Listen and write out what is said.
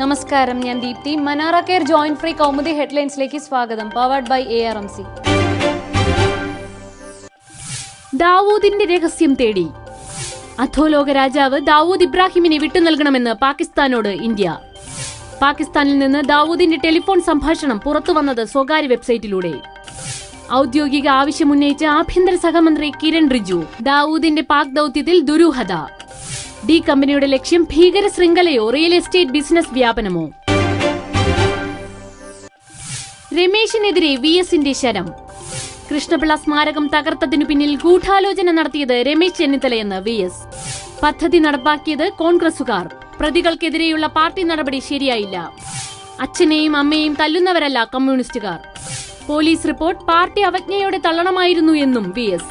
നമസ്കാരം ഞാൻ ദീപ്തി. മനാറ കെയർ ജോയിന്റ് ഫ്രീ കൗമുദി ഹെഡ്ലൈൻസിലേക്ക് സ്വാഗതം. Powered by A R M C ദാവൂദിന്റെ രഹസ്യം തേടി. അധോലോക രാജാവ് ദാവൂദ് ഇബ്രാഹിമിനെ വിട്ടു വിട്ടുനൽകണമെന്ന് പാകിസ്ഥാനോട് ഇന്ത്യ. പാകിസ്ഥാനിൽ നിന്ന് ദാവൂദിന്റെ ടെലിഫോൺ സംഭാഷണം പുറത്തുവന്നത് സ്വകാര്യ വെബ്സൈറ്റിലൂടെ. ഔദ്യോഗിക ആവശ്യമുന്നയിച്ച ആഭ്യന്തര സഹമന്ത്രി കിരൺ റിജു. ദാവൂദിന്റെ പാക് ദൌത്യത്തിൽ ദുരൂഹത. ഡി കമ്പനിയുടെ ലക്ഷ്യം ഭീകര ശൃംഖലയോ റിയൽ എസ്റ്റേറ്റ് ബിസിനസ് വ്യാപനമോ? രമേശിനെതിരെ വി എസിന്റെ ശരം. കൃഷ്ണപിള്ള സ്മാരകം തകർത്തതിനു പിന്നിൽ ഗൂഢാലോചന നടത്തിയത് രമേശ് ചെന്നിത്തലയെന്ന് വി എസ്. പദ്ധതി നടപ്പാക്കിയത് കോൺഗ്രസുകാർ പ്രതികൾക്കെതിരെയുള്ള പാർട്ടി നടപടി ശരിയായില്ല. അച്ഛനെയും അമ്മയെയും തല്ലുന്നവരല്ല കമ്മ്യൂണിസ്റ്റുകാർ. പോലീസ് റിപ്പോർട്ട് പാർട്ടി അവജ്ഞയോടെ തള്ളണമായിരുന്നു എന്നും വി എസ്.